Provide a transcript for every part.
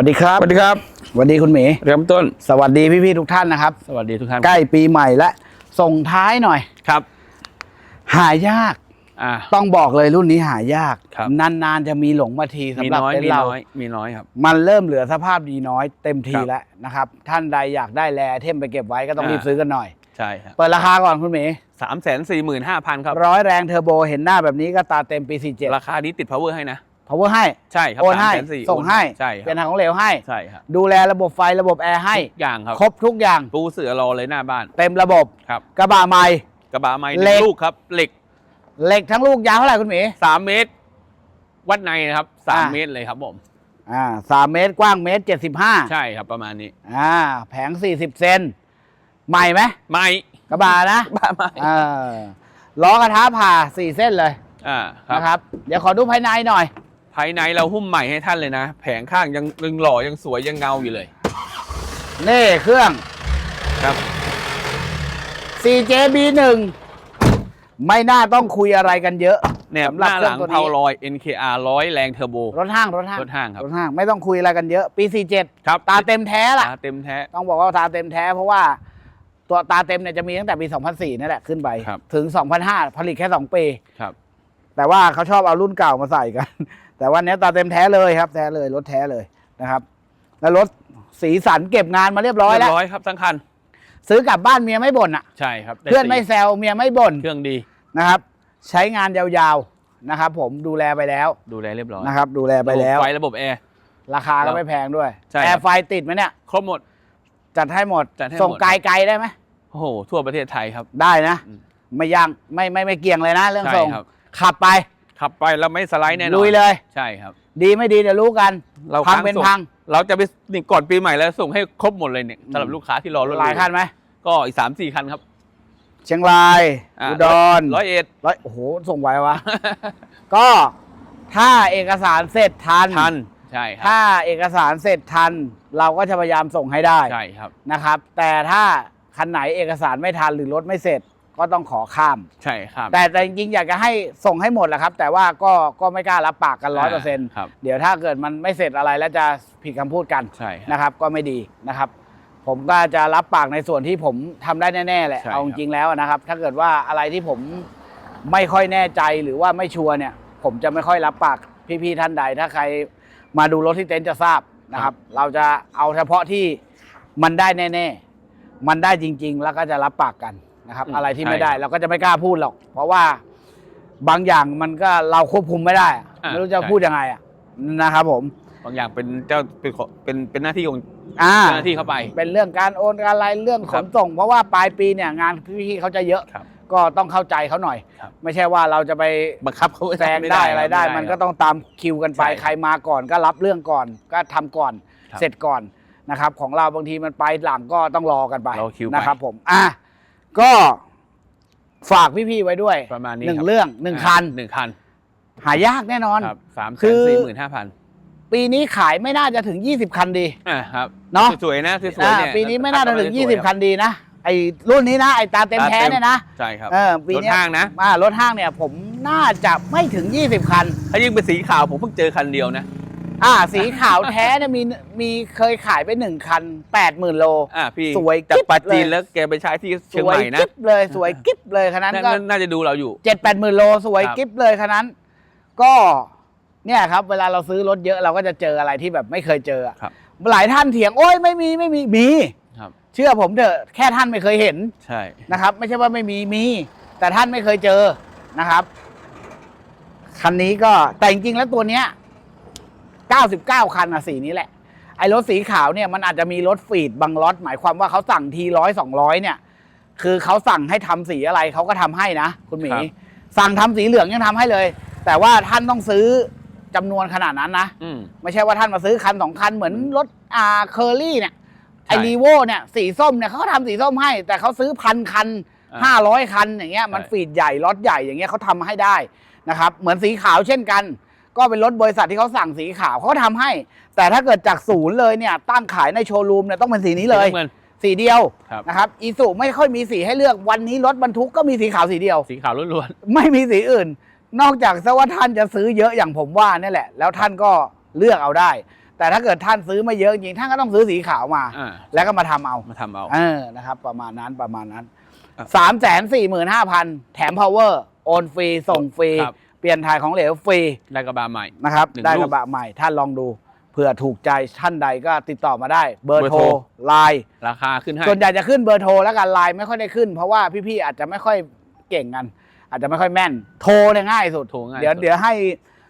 วัสดีครับสวัสดีครับสวัสดีคุณหมีเริ่มต้น สวัสดีพี่ๆทุกท่านนะครับ สวัสดีทุกท่านใกล้ปีใหม่และส่งท้ายหน่อยครับ หายากอ่าต้องบอกเลยรุ่นนี้หายากครับนานๆจะมีหลงมาทีมีสำหรับน้อยเต็นมีท์เราน้อยมีน้อยครับ มันเริ่มเหลือสภาพดีน้อยเต็มทีครับแล้วนะครับ ท่านใดอยากได้แลเทมไปเก็บไว้ก็ต้องอ่ารีรีบซื้อกันหน่อย ใช่ครับ เปิดราคาก่อนคุณหมีสามแสนสี่หมื่นห้าพันครับ ร้อยแรงเทอร์โบเห็นหน้าแบบนี้ก็ตาเต็มปี47ราคานี้ติด power ให้นะ power ให้ใช่ครับโอนให้ 340,000ส่งให้ใช่คเป็นรับทางของเหลวให้ ใช่ครับดูแลระบบไฟระบบแอร์ให้ ทุกอย่างครับครบทุกอย่างปูเสือรอเลยหน้าบ้านเต็มระบบครับ กระบะใหม่ กระบะไม้หเหล็นึ่ก งลูกครับ เหล็กเหล็กทั้งลูกยาวเท่าไหร่คุณหมี สามเมตร วัดในนะครับสามอ่า เมตรเลยครับผม อ่าสามเมตรกว้างเมตรเจ็ดสิบห้าใช่ครับประมาณนี้ อ่าแผงสี่สิบเซนใหม่ไหมไม้กระบะนะบ้าไม้เออล้อกระทะผ่าสี่เส้นเลยอ่าครับนะครับ เดี๋ยวขอดูภายในหน่อย ภายในเราหุ้มใหม่ให้ท่านเลยนะ แผงข้างยังยังหล่อยังสวยยังเงาอยู่เลย นี่เครื่อง ครับ 4JB1 ไม่น่าต้องคุยอะไรกันเยอะแหนบสำหน้าหลังเครื่องตัวเพาลอย NKR ร้อยแรงเทอร์โบ รถห้างรถห้างรถห้างครับ รถห้างไม่ต้องคุยอะไรกันเยอะ ปี 47 ครับ ตาเต็มแท้ล่ะ ตาเต็มแท้ ต้องบอกว่าตาเต็มแท้เพราะว่าตัวตาเต็มเนี่ยจะมีตั้งแต่ปี 2004 นั่นแหละขึ้นไปครับถึง 2005 ผลิตแค่ 2 ปี ครับ แต่ว่าเขาชอบเอารุ่นเก่ามาใส่กัน แต่วันนี้ตาเต็มแท้เลยครับ แท้เลยรถแท้เลยนะครับ แล้วรถสีสันเก็บงานมาเรียบร้อยเรียแล้วบร้อยครับทั้งคัน ซื้อกลับบ้านเมียไม่บ่นอะใช่ครับด้เพื่อนไม่สีแซวเมียไม่บ่นเครื่องดีนะครับ ใช้งานยาวๆนะครับ ผมดูแลไปแล้ว ดูแลเรียบร้อยนะครับ ดูแลไปแล้วระบบไฟระบบแอร์ราคาก็ไม่แพงด้วยใช่ครับแอร์ไฟติดไหมเนี่ยครบหมดจัดให้หมด จัดให้หมดส่งไกลๆได้ไหมโอ้โหทั่วประเทศไทยครับได้นะอืมไม่ย่างไม่ไม่ไม่เกี่ยงเลยนะ เรื่องใช่ส่งครับขับไป ขับไปแล้วไม่สไลด์แน่นอนลุยเลย ใช่ครับ ดีไม่ดีเดี๋ยวรู้กันเราพังค้างเป็นส่งพัง เราจะไปนี่ก่อนปีใหม่แล้วส่งให้ครบหมดเลยเนี่ยสำหรับลูกค้าที่รอรถหลายคันไหมก็อีกสามสี่คันครับ เชียงรายาอุดรร้อยเอ็ดร้อยโอ้โหส่งไววะก็ถ้าเอกสารเสร็จทันทันใช่ครัถ้าบเอกสารเสร็จทัน เราก็จะพยายามส่งให้ได้ใช่ครับนะครับ แต่ถ้าคันไหนเอกสารไม่ทันหรือรถไม่เสร็จ ก็ต้องขอข้าม ใช่ครับแต่แต่จริงๆอยากจะให้ส่งให้หมดแหละครับ แต่ว่าก็ก็ไม่กล้ารับปากกันร้อยเปอร์เซ็นต์ครับเดี๋ยวถ้าเกิดมันไม่เสร็จอะไรแล้วจะผิดคำพูดกันใช่ครับนะครับ ก็ไม่ดีนะครับ ผมก็จะรับปากในส่วนที่ผมทำได้แน่ๆแหละใช่เอาคจรับริงๆแล้วนะครับ ถ้าเกิดว่าอะไรที่ผมไม่ค่อยแน่ใจหรือว่าไม่ชัวร์เนี่ย ผมจะไม่ค่อยรับปากพี่ๆท่านใด ถ้าใครมาดูรถที่เต็นท์จะทราบนะครับ เราจะเอาเฉพาะที่มันได้แน่ ๆ มันได้จริง ๆ แล้วก็จะรับปากกัน นะครับอืมอะไรที่ไม่ใช่ได้เราก็จะไม่กล้าพูดหรอก เพราะว่าบางอย่างมันก็เราควบคุมไม่ได้อะอ่าไม่รู้จะใช่ พูดยังไงอะนะครับผม บางอย่างเป็นเจ้าเป็นขอเป็นเป็นหน้าที่ของอ่า เจ้าหน้าที่เข้าไป เป็นเรื่องการโอนการอะไรเรื่องขครันบส่ง เพราะว่าปลายปีเนี่ยงานพี่ๆเขาจะเยอะ ครับก็ต้องเข้าใจเขาหน่อย ครับ ไม่ใช่ว่าเราจะไปบังคับเขาแซงได้อะไรได้ มันก็ต้องตามคิวกันไปใช่ใครมาก่อนก็รับเรื่องก่อนก็ทำก่อนครับเสร็จก่อนนะครับ ของเราบางทีมันไปหลังก็ต้องรอกันไปรอคิวไป นะครับผมอะ ก็ฝากพี่ๆไว้ด้วยประมาณนี้หนึ่งครับเรื่องหนึ่งคัน หนึ่งคัน หายากแน่นอน ครับสามแสคืนอสี่หมื่นห้าพันปีนี้ขายไม่น่าจะถึง 20 คันดีอ่าครับเนาะสวยๆนะสวยๆอ่าเนี่ยปีนี้ไม่น่าจะถึงสวยๆ20 คันดีนะไอ้รุ่นนี้นะไอ้ตาเต็มแท้เนี่ยนะใช่ครับเออปีรถเนี้ยห้างนะอ่ารถห้างเนี่ยผมน่าจะไม่ถึง 20 คัน ถ้ายิ่งเป็นสีขาวผมเพิ่งเจอคันเดียวนะ อ่า สีขาวแท้เนี่ยมีมีเคยขายไปหนึ่งคัน80,000โล อ่าพี่สวยจากกิ๊บปาจีนเลย แล้วแกไปใช้ที่สเชียงวใหยม่นะกิ๊บเลยสวยกิ๊บเลยคันนั้นน่าก็น่าน่าจะดูเราอยู่ เจ็ดแปดหมื่นโลสวยครับ กิ๊บเลยคันนั้น ก็เนี่ยครับ เวลาเราซื้อรถเยอะเราก็จะเจออะไรที่แบบไม่เคยเจออะครับ หลายท่านเถียงโอ้ยไม่มีไม่มีมี ครับ เชื่อผมเถอะแค่ท่านไม่เคยเห็นใช่ นะครับ ไม่ใช่ว่าไม่มีมี แต่ท่านไม่เคยเจอนะครับคันนี้ก็แต่จริงๆแล้วตัวเนี้ย 99 คันอะสีนี้แหละ ไอ้รถสีขาวเนี่ยมันอาจจะมีรถฟีดบางล็อตหมายความว่าเขาสั่งทีร้อยสองร้อยเนี่ย คือเขาสั่งให้ทำสีอะไรเขาก็ทำให้นะคุณหมี สั่งทำสีเหลืองยังทำให้เลย แต่ว่าท่านต้องซื้อจำนวนขนาดนั้นนะอืมไม่ใช่ว่าท่านมาซื้อคันสองคันเหมือนรถอ่าเคอรี่เนี่ยไอใช่รีโวเนี่ยสีส้มเนี่ยเขาก็ทำสีส้มให้ แต่เขาซื้อพันคันอ่าห้าร้อยคันอย่างเงี้ยมันใช่ฟีดใหญ่รถใหญ่อย่างเงี้ยเขาทำให้ได้นะครับ เหมือนสีขาวเช่นกัน ก็เป็นรถบริษัทที่เขาสั่งสีขาวเขาก็ทำให้ แต่ถ้าเกิดจากศูนย์เลยเนี่ยตั้งขายในโชว์รูมเนี่ยต้องเป็นสีนี้เลย สีน้ำเงิน สีเดียวครับ นะครับอีสุไม่ค่อยมีสีให้เลือกวันนี้รถบรรทุกก็มีสีขาวสีเดียว สีขาวล้วนไม่มีสีอื่น นอกจากซะว่าท่านจะซื้อเยอะอย่างผมว่านี่แหละ แล้วท่านก็เลือกเอาได้ แต่ถ้าเกิดท่านซื้อมาเยอะจริงท่านก็ต้องซื้อสีขาวมาอ่าแล้วก็มาทำเอา มาทำเอา เออ นะครับ ประมาณนั้น ประมาณนั้นครับสามแสนสี่หมื่นห้าพัน แถม power โอนฟรี ส่งฟรี ครับ เปลี่ยนถ่ายของเหลวฟรีได้กระบะใหม่ นะครับ หนึ่งได้ลูกกระบะใหม่ท่านลองดูเผื่อถูกใจท่านใดก็ติดต่อมาได้ เบอร์เบอร์โทรโทรไลน์ราคาขึ้นให้ส่วนใหญ่จะขึ้นเบอร์โทรแล้วกันไลน์ไม่ค่อยได้ขึ้น เพราะว่าพี่ๆอาจจะไม่ค่อยเก่งกัน อาจจะไม่ค่อยแม่น โทรเนี่ยง่ายสุดโทรง่ายเดี๋ยวสุดเดี๋ยวให้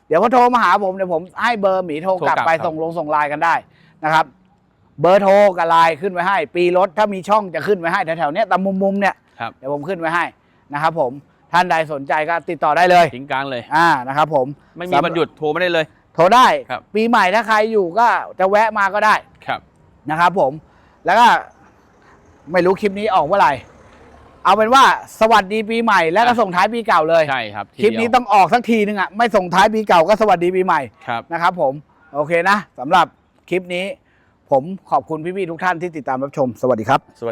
เดี๋ยวพอโทรมาหาผมเดี๋ยวผมให้เบอร์หมีโทรกลับโทรกลับไปครับ ส่งลงส่งไลน์กันได้นะครับ เบอร์โทรกับไลน์ขึ้นไว้ให้ ปีรถถ้ามีช่องจะขึ้นไว้ให้แถวๆเนี้ยตามมุมๆเนี่ยครับ เดี๋ยวผมขึ้นไว้ให้นะครับผม ท่านใดสนใจก็ติดต่อได้เลยทิ้งกลางเลย อ่านะครับผมไม่มีวันหยุดโทรไม่ได้เลย โทรได้ ครับ ปีใหม่ถ้าใครอยู่ก็จะแวะมาก็ได้ครับ นะครับผม แล้วก็ไม่รู้คลิปนี้ออกเมื่อไหร่ เอาเป็นว่าสวัสดีปีใหม่แล้วก็อะ ส่งท้ายปีเก่าเลย ใช่ครับทีคลิปเดียวนี้ต้องออกสักทีนึงอะไม่ส่งท้ายปีเก่าก็สวัสดีปีใหม่ ครับ นะครับผม โอเคนะสำหรับคลิปนี้ ผมขอบคุณพี่ๆทุกท่านที่ติดตามรับชม สวัสดีครับสวัสดี